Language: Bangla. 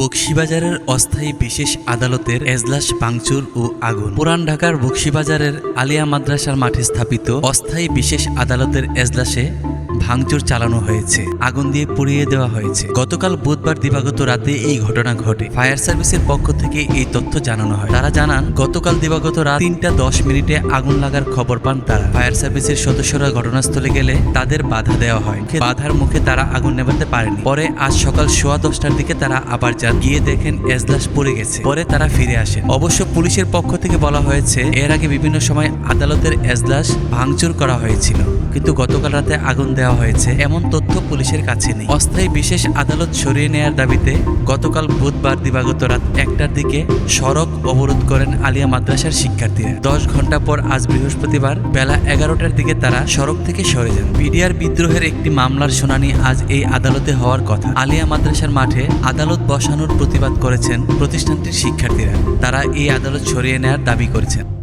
বক্সিবাজারের অস্থায়ী বিশেষ আদালতের এজলাস, ভাঙচুর ও আগুন। পুরান ঢাকার বক্সিবাজারের আলিয়া মাদ্রাসার মাঠে স্থাপিত অস্থায়ী বিশেষ আদালতের এজলাসে ভাঙচুর চালানো হয়েছে, আগুন দিয়ে পুড়িয়ে দেওয়া হয়েছে। গতকাল বুধবার দিবাগত রাতে এই ঘটনা ঘটে। ফায়ার সার্ভিসের পক্ষ থেকে এই তথ্য জানানো হয়। তারা জানান, গতকাল দিবাগত রাত তিনটা দশ মিনিটে আগুন লাগার খবর পান তারা। ফায়ার সার্ভিসের সদস্যরা ঘটনাস্থলে গেলে তাদের বাধা দেওয়া হয়। বাধার মুখে তারা আগুন নেভাতে পারেনি। পরে আজ সকাল সোয়া দশটার দিকে তারা আবার যান। গিয়ে দেখেন এজলাস পড়ে গেছে। পরে তারা ফিরে আসেন। অবশ্য পুলিশের পক্ষ থেকে বলা হয়েছে, এর আগে বিভিন্ন সময় আদালতের এজলাস ভাঙচুর করা হয়েছিল। কিন্তু গতকাল রাতে আগুন দেওয়া হয়েছে। এমন তথ্য পুলিশের কাছে নেই। অস্থায়ী বিশেষ আদালত সরিয়ে নেয়ার দাবিতে গতকাল বুধবার দিবাগত রাত একটার দিকে সড়ক অবরোধ করেন আলিয়া মাদ্রাসার শিক্ষার্থীরা। দশ ঘণ্টা পর আজ বৃহস্পতিবার বেলা এগারোটার দিকে তারা সড়ক থেকে সরে যান। বিডিআর বিদ্রোহের একটি মামলার শুনানি আজ এই আদালতে হওয়ার কথা। আলিয়া মাদ্রাসার মাঠে আদালত বসানোর প্রতিবাদ করেছেন প্রতিষ্ঠানটির শিক্ষার্থীরা। তারা এই আদালত সরিয়ে নেয়ার দাবি করেছেন।